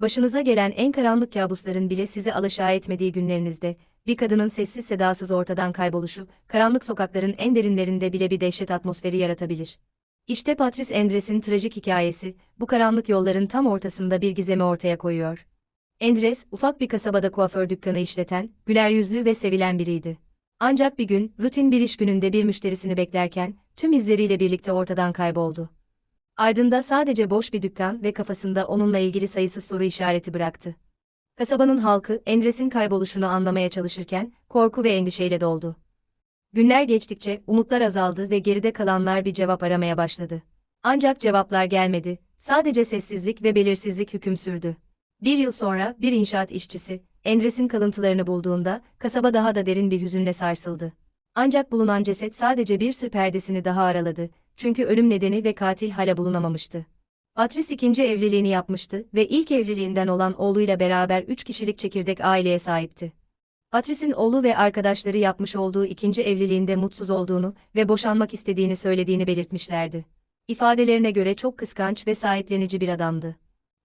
Başınıza gelen en karanlık kabusların bile sizi alaşağı etmediği günlerinizde, bir kadının sessiz sedasız ortadan kayboluşu, karanlık sokakların en derinlerinde bile bir dehşet atmosferi yaratabilir. İşte Patrice Andres'in trajik hikayesi, bu karanlık yolların tam ortasında bir gizemi ortaya koyuyor. Andres, ufak bir kasabada kuaför dükkanı işleten, güler yüzlü ve sevilen biriydi. Ancak bir gün, rutin bir iş gününde bir müşterisini beklerken, tüm izleriyle birlikte ortadan kayboldu. Ardında sadece boş bir dükkan ve kafasında onunla ilgili sayısız soru işareti bıraktı. Kasabanın halkı, Endres'in kayboluşunu anlamaya çalışırken, korku ve endişeyle doldu. Günler geçtikçe, umutlar azaldı ve geride kalanlar bir cevap aramaya başladı. Ancak cevaplar gelmedi, sadece sessizlik ve belirsizlik hüküm sürdü. Bir yıl sonra, bir inşaat işçisi, Endres'in kalıntılarını bulduğunda, kasaba daha da derin bir hüzünle sarsıldı. Ancak bulunan ceset sadece bir sır perdesini daha araladı, çünkü ölüm nedeni ve katil hala bulunamamıştı. Patrice ikinci evliliğini yapmıştı ve ilk evliliğinden olan oğluyla beraber üç kişilik çekirdek aileye sahipti. Patrice'in oğlu ve arkadaşları yapmış olduğu ikinci evliliğinde mutsuz olduğunu ve boşanmak istediğini söylediğini belirtmişlerdi. İfadelerine göre çok kıskanç ve sahiplenici bir adamdı.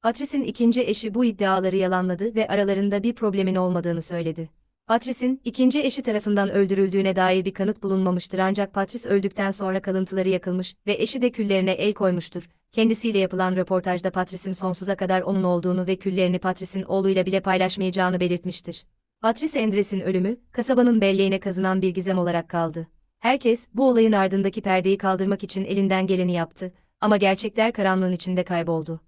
Patrice'in ikinci eşi bu iddiaları yalanladı ve aralarında bir problemin olmadığını söyledi. Patrice'in ikinci eşi tarafından öldürüldüğüne dair bir kanıt bulunmamıştır ancak Patrice öldükten sonra kalıntıları yakılmış ve eşi de küllerine el koymuştur. Kendisiyle yapılan röportajda Patrice'in sonsuza kadar onun olduğunu ve küllerini Patrice'in oğluyla bile paylaşmayacağını belirtmiştir. Patrice Andres'in ölümü, kasabanın belleğine kazınan bir gizem olarak kaldı. Herkes, bu olayın ardındaki perdeyi kaldırmak için elinden geleni yaptı, ama gerçekler karanlığın içinde kayboldu.